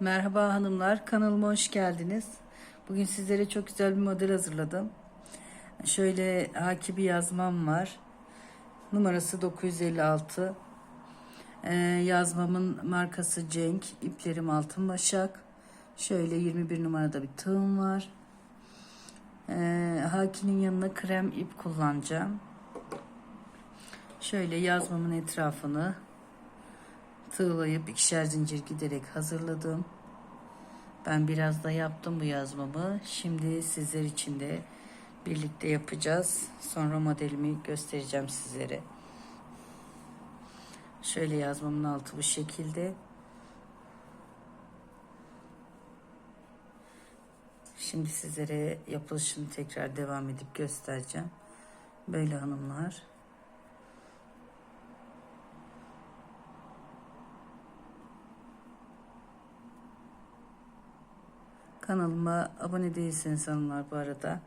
Merhaba hanımlar, kanalıma hoş geldiniz. Bugün sizlere çok güzel bir model hazırladım. Şöyle haki bir yazmam var. Numarası 956. Ee, yazmamın markası Cenk. İplerim altın başak. Şöyle 21 numarada bir tığım var. Ee, hakinin yanına krem ip kullanacağım. Şöyle yazmamın etrafını tığlayıp ikişer zincir giderek hazırladım. Ben biraz da yaptım bu yazmamı. Şimdi sizler için de birlikte yapacağız. Sonra modelimi göstereceğim sizlere. Şöyle yazmamın altı bu şekilde. Şimdi sizlere yapılışını tekrar devam edip göstereceğim. Böyle hanımlar. Kanalıma abone değilseniz hanımlar bu arada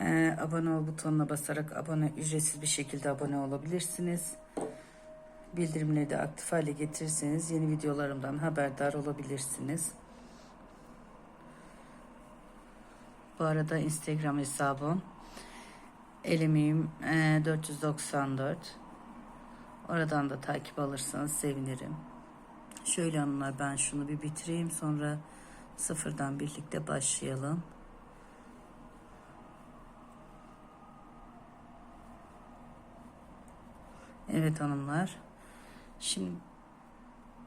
e, abone ol butonuna basarak abone ücretsiz bir şekilde abone olabilirsiniz. Bildirimleri de aktif hale getirirseniz yeni videolarımdan haberdar olabilirsiniz. Bu arada Instagram hesabım elimiyim e, 494 oradan da takip alırsanız sevinirim. Şöyle hanımlar ben şunu bir bitireyim sonra sıfırdan birlikte başlayalım. Evet hanımlar. Şimdi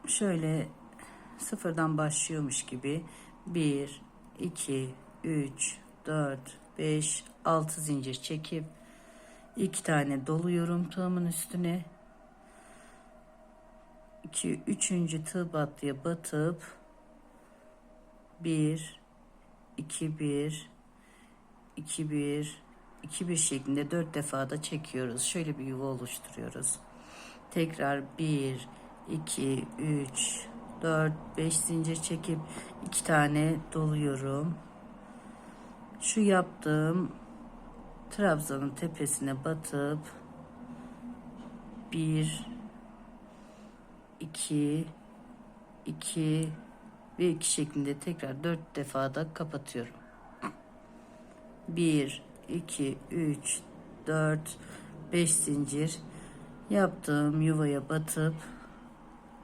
şöyle sıfırdan başlıyormuş gibi 1 2 3 4 5 6 zincir çekip iki tane doluyorum tığımın üstüne. 2 3. tığ battıya batıp 1 2 1 2 1 2 1 şeklinde 4 defa da çekiyoruz. Şöyle bir yuva oluşturuyoruz. Tekrar 1 2 3 4 5 zincir çekip 2 tane doluyorum. Şu yaptığım trabzanın tepesine batıp 1 2 2 ve 2 şeklinde tekrar 4 defa da kapatıyorum. 1 2 3 4 5 zincir yaptığım yuvaya batıp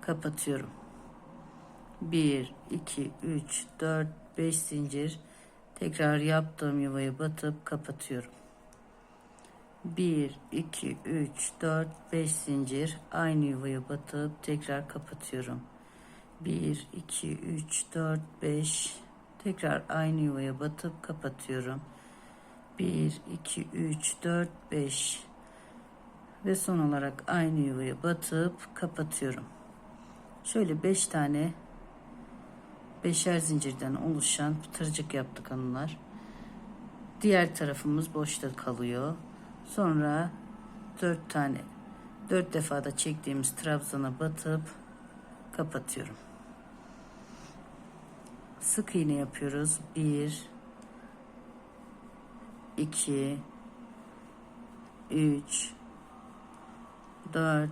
kapatıyorum. 1 2 3 4 5 zincir tekrar yaptığım yuvaya batıp kapatıyorum. 1 2 3 4 5 zincir aynı yuvaya batıp tekrar kapatıyorum. 1 2 3 4 5 tekrar aynı yuvaya batıp kapatıyorum. 1 2 3 4 5 ve son olarak aynı yuvaya batıp kapatıyorum. Şöyle 5 tane beşer zincirden oluşan pıtırcık yaptık hanımlar. Diğer tarafımız boşta kalıyor. Sonra 4 tane 4 defa da çektiğimiz trabzana batıp kapatıyorum. Sık iğne yapıyoruz. 1 2 3 4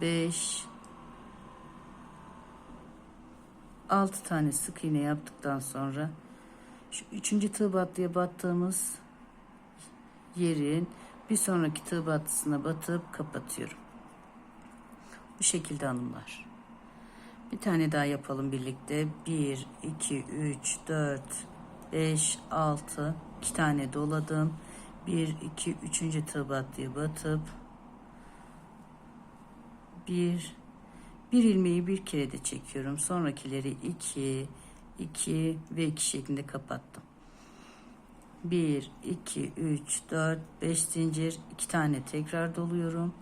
5 6 tane sık iğne yaptıktan sonra şu üçüncü tığ battıya battığımız yerin bir sonraki tığ battısına batıp kapatıyorum. Bu şekilde hanımlar. Bir tane daha yapalım birlikte. 1, 2, 3, 4, 5, 6. 2 tane doladım. 1, 2, 3. tığ battıya batıp 1, bir ilmeği bir kere de çekiyorum. Sonrakileri 2, 2 ve 2 şeklinde kapattım. 1, 2, 3, 4, 5 zincir, 2 tane tekrar doluyorum.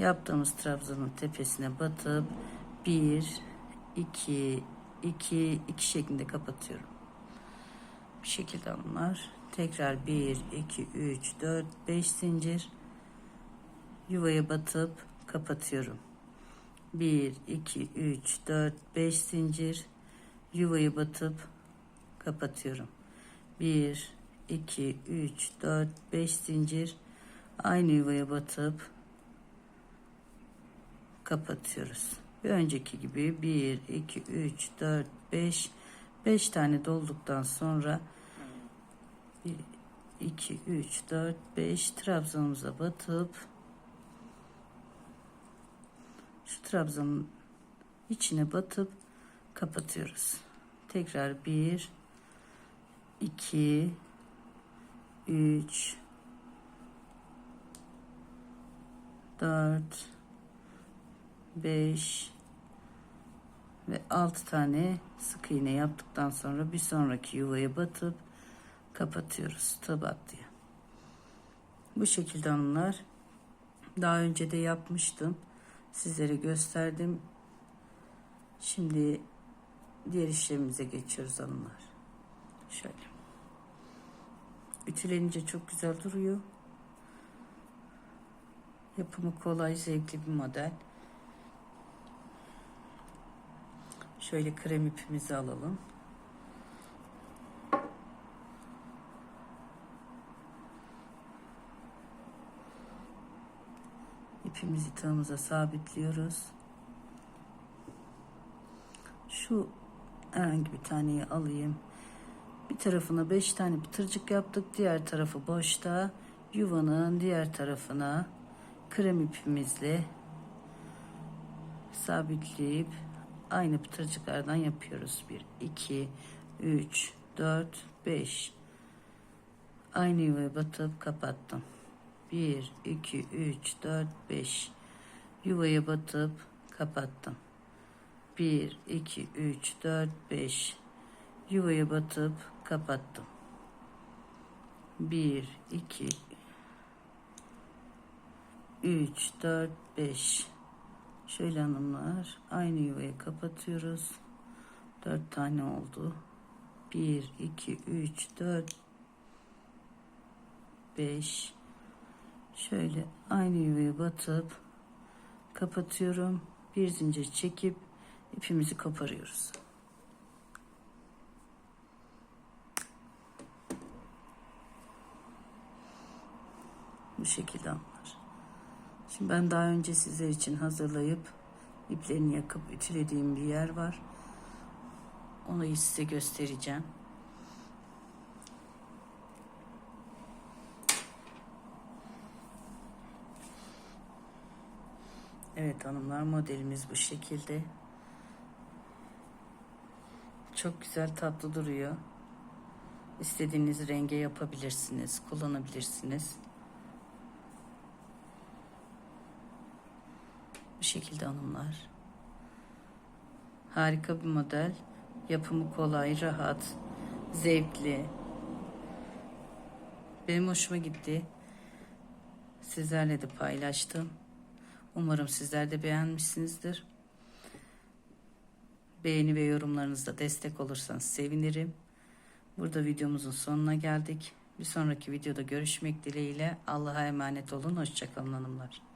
Yaptığımız trabzanın tepesine batıp 1, 2, 2, 2 şeklinde kapatıyorum. Bu şekilde bunlar. Tekrar 1, 2, 3, 4, 5 zincir. Yuvaya batıp kapatıyorum. 1, 2, 3, 4, 5 zincir. Yuvayı batıp kapatıyorum. 1, 2, 3, 4, 5 zincir. Aynı yuvaya batıp kapatıyoruz. Bir önceki gibi 1, 2, 3, 4, 5. 5 tane dolduktan sonra 1, 2, 3, 4, 5 trabzanımıza batıp şu trabzanın içine batıp kapatıyoruz. Tekrar 1, 2, 3, 4, 5 ve 6 tane sık iğne yaptıktan sonra bir sonraki yuvaya batıp kapatıyoruz tabat diye. Bu şekilde hanımlar daha önce de yapmıştım. Sizlere gösterdim. Şimdi diğer işlemimize geçiyoruz hanımlar. Şöyle. Ütülenince çok güzel duruyor. Yapımı kolay, zevkli bir model. Şöyle krem ipimizi alalım. İpimizi tığımıza sabitliyoruz. Şu herhangi bir taneyi alayım. Bir tarafına 5 tane pıtırcık yaptık. Diğer tarafı boşta. Yuvanın diğer tarafına krem ipimizle sabitleyip aynı pıtırcıklardan yapıyoruz. 1, 2, 3, 4, 5. Aynı yuvaya batıp kapattım. 1, 2, 3, 4, 5. Yuvaya batıp kapattım. 1, 2, 3, 4, 5. Yuvaya batıp kapattım. 1, 2, 3, 4, 5. Şöyle hanımlar aynı yuvayı kapatıyoruz. 4 tane oldu. 1, 2, 3, 4, 5. Şöyle aynı yuvaya batıp kapatıyorum. Bir zincir çekip ipimizi koparıyoruz. Bu şekilde. Şimdi ben daha önce sizler için hazırlayıp iplerini yakıp ütülediğim bir yer var. Onu size göstereceğim. Evet hanımlar modelimiz bu şekilde. Çok güzel tatlı duruyor. İstediğiniz renge yapabilirsiniz, kullanabilirsiniz. Bu şekilde hanımlar. Harika bir model. Yapımı kolay, rahat, zevkli. Benim hoşuma gitti. Sizlerle de paylaştım. Umarım sizler de beğenmişsinizdir. Beğeni ve yorumlarınızda destek olursanız sevinirim. Burada videomuzun sonuna geldik. Bir sonraki videoda görüşmek dileğiyle. Allah'a emanet olun. Hoşçakalın hanımlar.